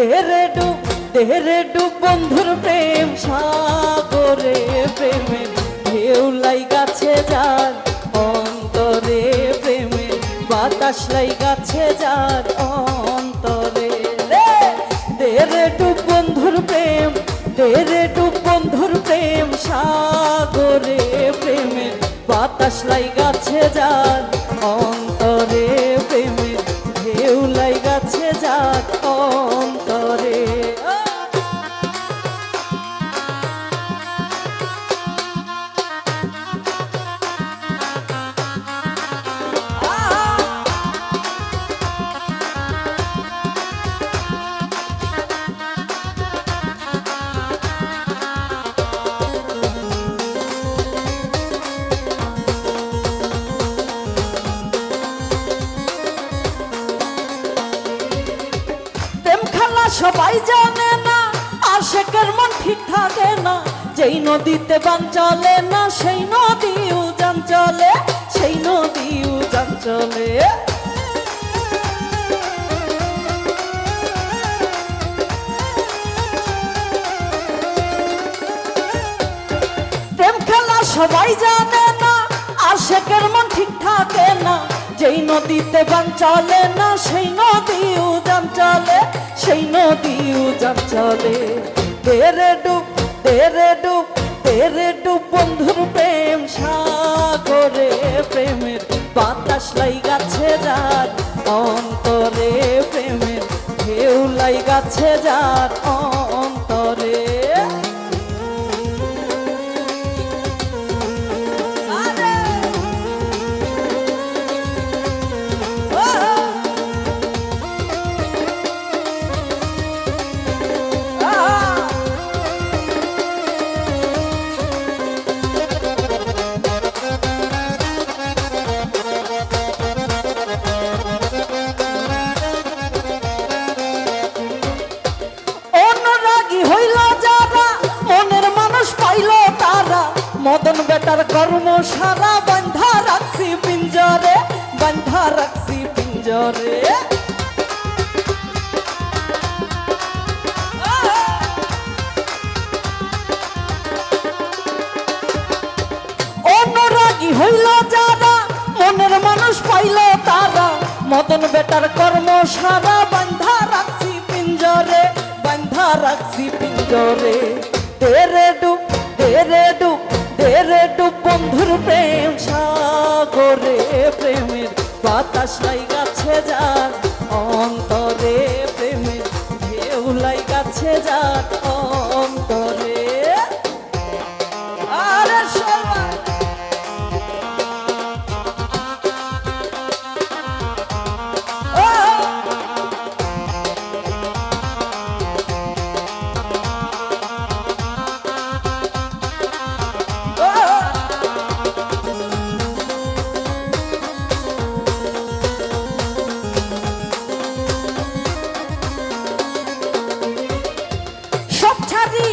দেরে ডুব দেরে ডুব বন্ধুর প্রেম, সাগরে প্রেমে ঢেউ লাই গাছে যার, অন্তরে প্রেমে বাতাস লাই গাছে যার, অন্তরে। রে দেরে ডুব বন্ধুর প্রেম দেরে ডুব বন্ধুর প্রেম, সাগরে প্রেমে বাতাস লাই গাছে যার, অন্তরে সবাই জানে না, আশেকের মন ঠিক থাকে না। যেই নদীতে বান চলে না, সেই নদী উজান চলে, সেই নদী উজান চলে। প্রেম খেলা সবাই জানে না, আশেকের মন ঠিক থাকে না। যেই নদীতে বান চলে না, সেই নদী উজান চলে সেই নদী উজান চলে। তেরে ডুব তেরে ডুব তেরে ডুব, বন্ধুর প্রেম সাগরে, প্রেমের বাতাস লাই গাছে যার অন্তরে, প্রেমের ঢেউ লাই গাছে যার অন্তরে মদন বেটার কর্ম সারা, বন্ধা রাখছি পিঞ্জরে, বন্ধা রাখছি পিঞ্জরে। অনুরাগী হইল যারা, মনের মানুষ পাইল তারা। মদন বেটার কর্ম সারা, বন্ধা রাখছি পিঞ্জরে, বন্ধা রাখছি পিঞ্জরে। তেরে ডুব তেরে ডুব। তেরে ডুব বন্ধুর প্রেম সাগরে প্রেমের বাতাস নাই গাছে যার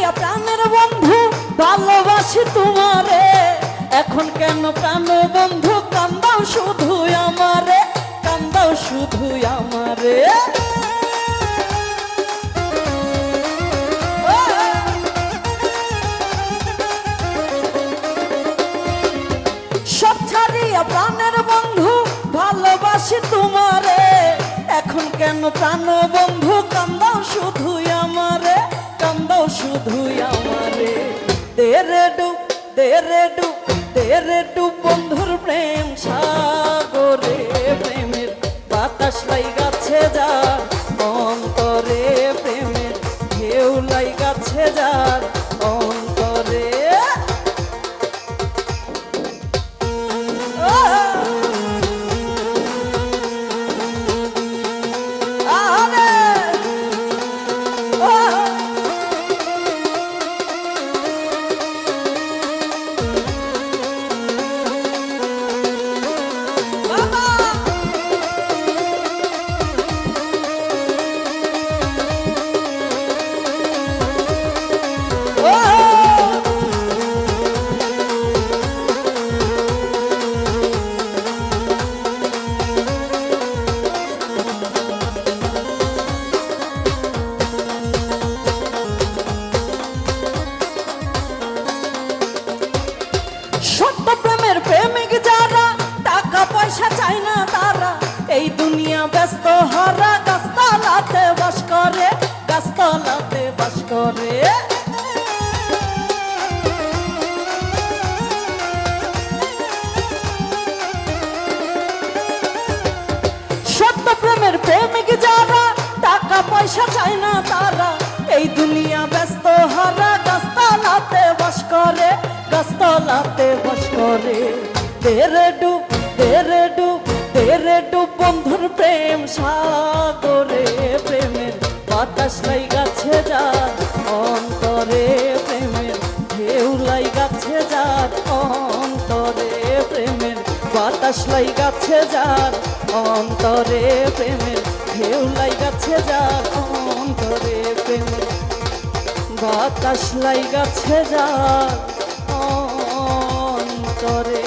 ছাড়িয়া প্রাণের বন্ধু, ভালোবাসি তোমারে। এখন কেন প্রাণ বন্ধু? কান্দাও শুধু আমারে, কান্দাও শুধু আমারে। সব ছাড়িয়া প্রাণের বন্ধু, ভালোবাসি তোমারে। এখন কেন প্রাণ বন্ধু? কান্দাও শুধু শুধু আমারে। তেরে ডুব তেরে ডুব তেরে ডুব বন্ধুর প্রেম সাগরে। প্রেমের বাতাস লাই গাছে যা, অন্তরে প্রেমের ঢেউ লাই গাছে যার। হারা গাছতলাতে বাস করে, গাছতলাতে বাস করে। সত্য প্রেমের প্রেমিক যারা, টাকা পয়সা চায় না তারা। এই দুনিয়া ব্যস্ত, হারা গাছতলাতে বাস করে, গাছতলাতে বাস করে। তেরে তেরে ডুব রে ডুব বন্ধুর প্রেম, সাগরে প্রেমের বাতাস লাই গাছে যার, অন্তরে প্রেমের ঢেউ লাই গাছে যার, অন্তরে প্রেমের বাতাস লাই গাছে যার, অন্তরে প্রেমের ঢেউ লাই গাছে যার, অন্তরে প্রেমের বাতাস লাই গাছে যার, অন্তরে